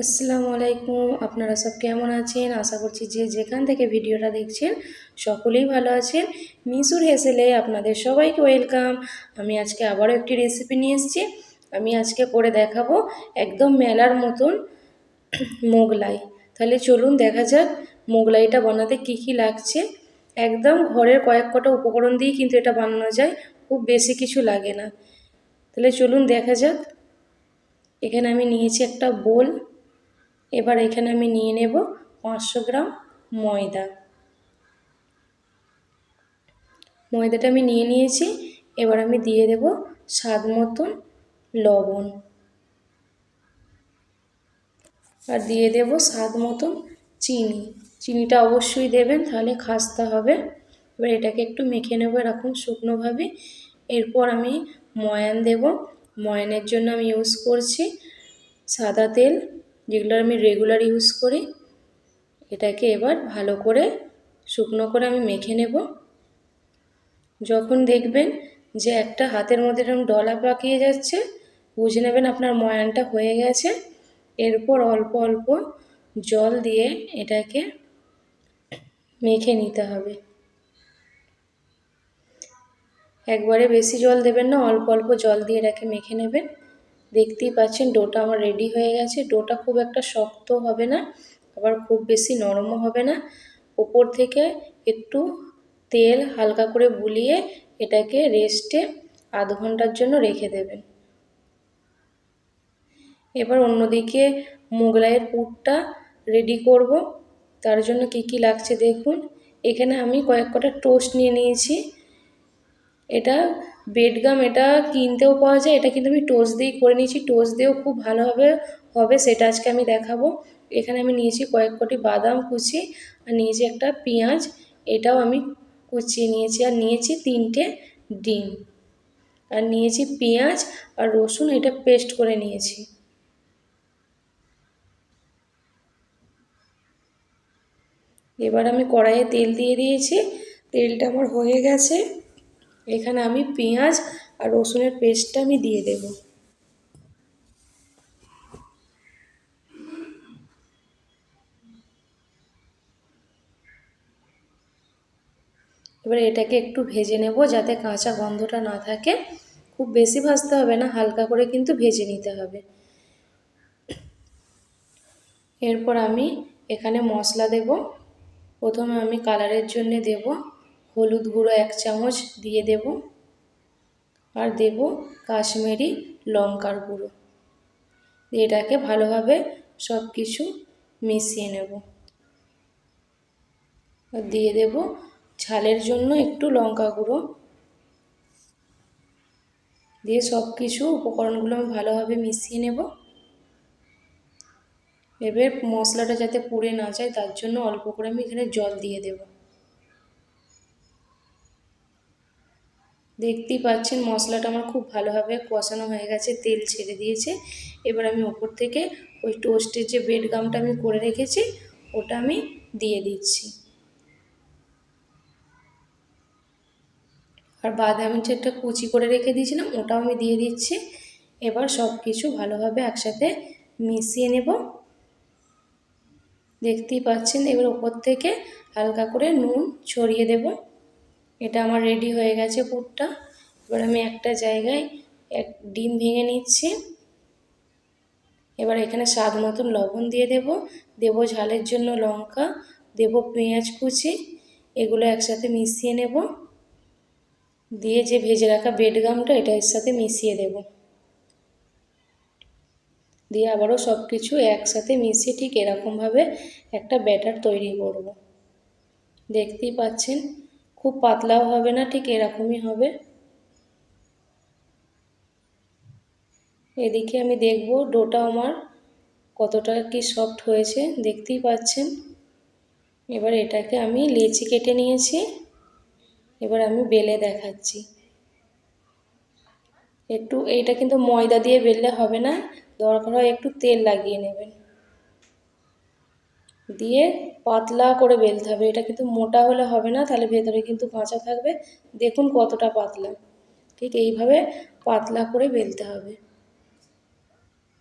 আসসালামু আলাইকুম। আপনারা সব কেমন আছেন? আশা করছি যে যেখান থেকে ভিডিওটা দেখছেন, সকলেই ভালো আছেন। মিশুর হেসেলে আপনাদের সবাইকে ওয়েলকাম। আমি আজকে আবারও একটি রেসিপি নিয়ে এসেছি। আমি আজকে করে দেখাবো একদম মেলার মতন মোগলাই। তাহলে চলুন দেখা যাক মোগলাইটা বানাতে কি কি লাগছে। একদম ঘরের কয়েক কটা উপকরণ দিয়েই কিন্তু এটা বানানো যায়। খুব বেশি কিছু লাগে না। তাহলে চলুন দেখা যাক। এখানে আমি নিয়েছি একটা বোল। এবার এখানে আমি নিয়ে নেব পাঁচশো গ্রাম ময়দা। ময়দাটা আমি নিয়ে নিয়েছি, এবার আমি দিয়ে দেব স্বাদ মতন লবণ। আর দিয়ে দেব স্বাদ মতন চিনি। চিনিটা অবশ্যই দেবেন, তাহলে খাস্তা হবে। এবার এটাকে একটু মেখে নেব এরকম শুকনোভাবে। এরপর আমি ময়ান দেব। ময়ানের জন্য আমি ইউজ করছি সাদা তেল। যেগুলো আমি রেগুলার ইউজ করি, এটাকে এবার ভালো করে শুকনো করে আমি মেখে নেব। যখন দেখবেন যে একটা হাতের মধ্যে এরকম ডলা পাকিয়ে যাচ্ছে, বুঝে নেবেন আপনার ময়ানটা হয়ে গেছে। এরপর অল্প অল্প জল দিয়ে এটাকে মেখে নিতে হবে। একবারে বেশি জল দেবেন না, অল্প অল্প জল দিয়ে এটাকে মেখে নেবেন। দেখতেই পাচ্ছেন ডোটা আমার রেডি হয়ে গেছে। ডোটা খুব একটা শক্ত হবে না, আবার খুব বেশি নরমও হবে না। ওপর থেকে একটু তেল হালকা করে বুলিয়ে এটাকে রেস্টে আধ ঘণ্টার জন্য রেখে দেবেন। এবার অন্যদিকে মোগলাইয়ের পুরটা রেডি করব। তার জন্য কি কি লাগছে দেখুন। এখানে আমি কয়েক কটা টোস্ট নিয়ে নিয়েছি। এটা বেডগাম এটা কিনতেও পাওয়া যায়। এটা কিন্তু আমি টোস্ট দিয়েই করে নিয়েছি। টোস্ট দিয়েও খুব ভালোভাবে হবে, সেটা আজকে আমি দেখাবো। এখানে আমি নিয়েছি কয়েক কোটি বাদাম কুচি আর নিয়েছি একটা পেঁয়াজ। এটাও আমি কুচিয়ে নিয়েছি আর নিয়েছি তিনটে ডিম। আর নিয়েছি পেঁয়াজ আর রসুন, এটা পেস্ট করে নিয়েছি। এবার আমি কড়াইয়ে তেল দিয়ে দিয়েছি। তেলটা আমার হয়ে গেছে। এখানে আমি পেঁয়াজ আর রসুনের পেস্টটা আমি দিয়ে দেব। এবার এটাকে একটু ভেজে নেব যাতে কাঁচা গন্ধটা না থাকে। খুব বেশি ভাজতে হবে না, হালকা করে কিন্তু ভেজে নিতে হবে। এরপর আমি এখানে মশলা দেব। প্রথমে আমি কালারের জন্য দেব। হলুদ গুঁড়ো এক চামচ দিয়ে দেব আর দেব কাশ্মীরি লঙ্কার গুঁড়ো। এটাকে ভালোভাবে সব কিছু মিশিয়ে নেব। আর দিয়ে দেব ঝালের জন্য একটু লঙ্কা গুঁড়ো। দিয়ে সব কিছু উপকরণগুলো আমি ভালোভাবে মিশিয়ে নেব। এবার মশলাটা যাতে পুড়ে না যায়, তার জন্য অল্প করে আমি এখানে জল দিয়ে দেবো। দেখতেই পাচ্ছেন মশলাটা আমার খুব ভালোভাবে কষানো হয়ে গেছে, তেল ছেড়ে দিয়েছে। এবার আমি ওপর থেকে ওই টোস্টের যে বেড গামটা আমি করে রেখেছি, ওটা আমি দিয়ে দিচ্ছি। আর বাদাম যেটা কুচি করে রেখে দিয়েছিলাম, ওটাও আমি দিয়ে দিচ্ছি। এবার সব কিছু ভালোভাবে একসাথে মিশিয়ে নেব। দেখতেই পাচ্ছেন, এবার ওপর থেকে হালকা করে নুন ছড়িয়ে দেবো। এটা আমার রেডি হয়ে গেছে পুরটা। এবার আমি একটা জায়গায় এক ডিম ভেঙে নিচ্ছি। এবার এখানে স্বাদ মতন লবণ দিয়ে দেব। দেব ঝালের জন্য লঙ্কা, দেব পেঁয়াজ কুচি, এগুলো একসাথে মিশিয়ে নেব। দিয়ে যে ভেজে রাখা বেডগামটা এটা এর সাথে মিশিয়ে দেব। দিয়ে আবারও সব কিছু একসাথে মিশিয়ে ঠিক এরকমভাবে একটা ব্যাটার তৈরি করব। দেখতেই পাচ্ছেন? খুব পাতলাও হবে না, ঠিক এরকমই হবে। এদিকে আমি দেখব ডোটা আমার কতটা কি সফট হয়েছে, দেখতেই পাচ্ছেন। এবার এটাকে আমি লেচি কেটে নিয়েছি, এবার আমি বেলে দেখাচ্ছি। একটু এইটা কিন্তু ময়দা দিয়ে বেললে হবে না, দরকার হয় একটু তেল লাগিয়ে নেবেন। দিয়ে পাতলা করে বেলতে হবে। এটা কিন্তু মোটা হলে হবে না, তাহলে ভেতরে কিন্তু কাঁচা থাকবে। দেখুন কতটা পাতলা। ঠিক এইভাবে পাতলা করে বেলতে হবে।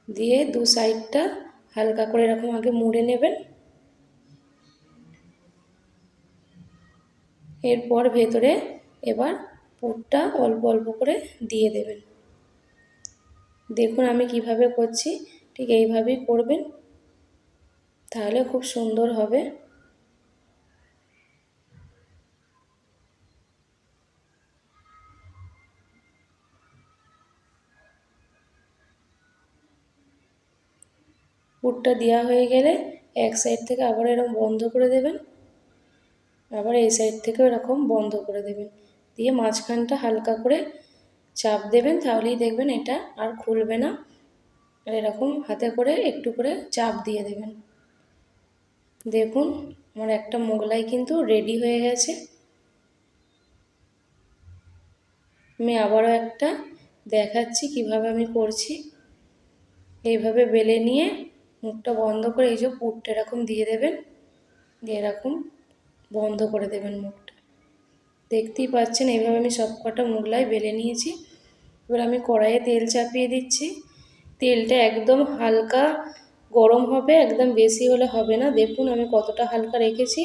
দিয়ে দু সাইডটা হালকা করে এরকম আগে মুড়ে নেবেন। এরপর ভেতরে এবার পুরটা অল্প অল্প করে দিয়ে দেবেন। দেখুন আমি কীভাবে করছি। ঠিক এইভাবেই করবেন। তাহলে খুব সুন্দর হবে। পুরটা দেওয়া হয়ে গেলে এক সাইড থেকে আবার এরকম বন্ধ করে দেবেন। আবার এই সাইড থেকেও এরকম বন্ধ করে দেবেন। দিয়ে মাঝখানটা হালকা করে চাপ দেবেন, তাহলেই দেখবেন এটা আর খুলবে না। আর এরকম হাতে করে একটু করে চাপ দিয়ে দেবেন। দেখুন, আমার একটা মোগলাই কিন্তু রেডি হয়ে গেছে। আমি আবারও একটা দেখাচ্ছি কীভাবে আমি করছি। এইভাবে বেলে নিয়ে মুখটা বন্ধ করে এই যে পুরটা এরকম দিয়ে দেবেন, দিয়ে এরকম বন্ধ করে দেবেন মুখটা। দেখতেই পাচ্ছেন, এইভাবে আমি সব কটা মোগলাই বেলে নিয়েছি। এবার আমি কড়াইয়ে তেল চাপিয়ে দিচ্ছি। তেলটা একদম হালকা গরম হবে, একদম বেশি হলে হবে না। দেখুন আমি কতটা হালকা রেখেছি।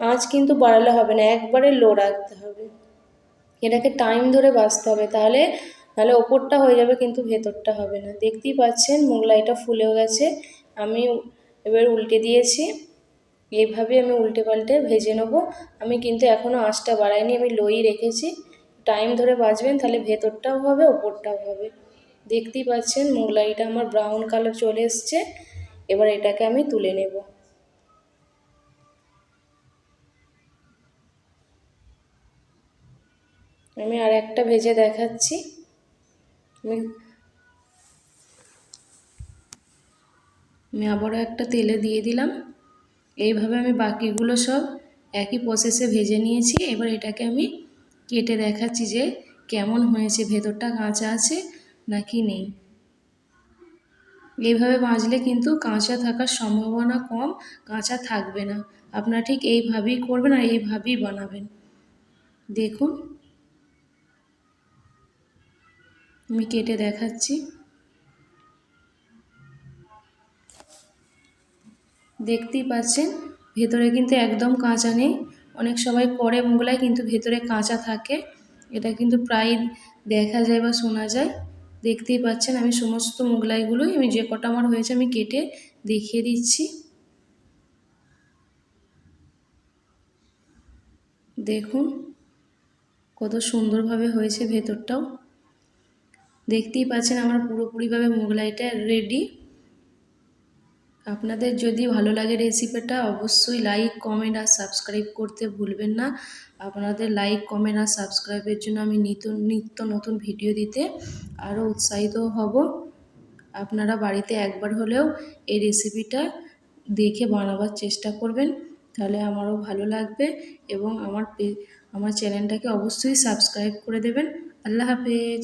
আঁচ কিন্তু বাড়ালে হবে না, একবারে লো রাখতে হবে। এটাকে টাইম ধরে বাঁচতে হবে, তাহলে তাহলে ওপরটা হয়ে যাবে কিন্তু ভেতরটা হবে না। দেখতেই পাচ্ছেন মোগলাইটা ফুলেও গেছে। আমি এবার উল্টে দিয়েছি। এইভাবে আমি উল্টে পাল্টে ভেজে নেব। আমি কিন্তু এখনও আঁচটা বাড়াইনি, আমি লোই রেখেছি। টাইম ধরে বাঁচবেন, তাহলে ভেতরটাও হবে, ওপরটাও হবে। দেখতেই পাচ্ছেন মোগলাইটা আমার ব্রাউন কালার চলে এসছে। এবার এটাকে আমি তুলে নেব। আমি আর একটা ভেজে দেখাচ্ছি। আমি আমি আবারও একটা তেলে দিয়ে দিলাম। এইভাবে আমি বাকিগুলো সব একই প্রসেসে ভেজে নিয়েছি। এবার এটাকে আমি কেটে দেখাচ্ছি যে কেমন হয়েছে, ভেতরটা কাঁচা আছে নাকি নেই? এইভাবে ভাজলে কিন্তু কাঁচা থাকার সম্ভাবনা কম, কাঁচা থাকবে না। আপনারা ঠিক এইভাবেই করবেন আর এইভাবেই বানাবেন। দেখুন। আমি কেটে দেখাচ্ছি। দেখতেই পাচ্ছেন, ভেতরে কিন্তু একদম কাঁচা নেই। অনেক সবাই করে মোগলাই কিন্তু ভেতরে কাঁচা থাকে। এটা কিন্তু প্রায় দেখা যায় বা শোনা যায়। দেখতেই পাচ্ছেন, আমি সমস্ত মোগলাইগুলোই, আমি যে কটা আমার হয়েছে আমি কেটে দেখিয়ে দিচ্ছি। দেখুন, কত সুন্দরভাবে হয়েছে ভেতরটাও। দেখতেই পাচ্ছেন আমার পুরোপুরিভাবে মোগলাইটা রেডি আপনাদের যদি ভালো লাগে রেসিপিটা অবশ্যই লাইক কমেন্ট আর সাবস্ক্রাইব করতে ভুলবেন না। আপনাদের লাইক কমেন্ট আর সাবস্ক্রাইবের জন্য আমি নিত্য নিত্য নতুন ভিডিও দিতে আরও উৎসাহিত হব। আপনারা বাড়িতে একবার হলেও এই রেসিপিটা দেখে বানাবার চেষ্টা করবেন, তাহলে আমারও ভালো লাগবে এবং আমার আমার চ্যানেলটাকে অবশ্যই সাবস্ক্রাইব করে দেবেন। আল্লাহ হাফেজ।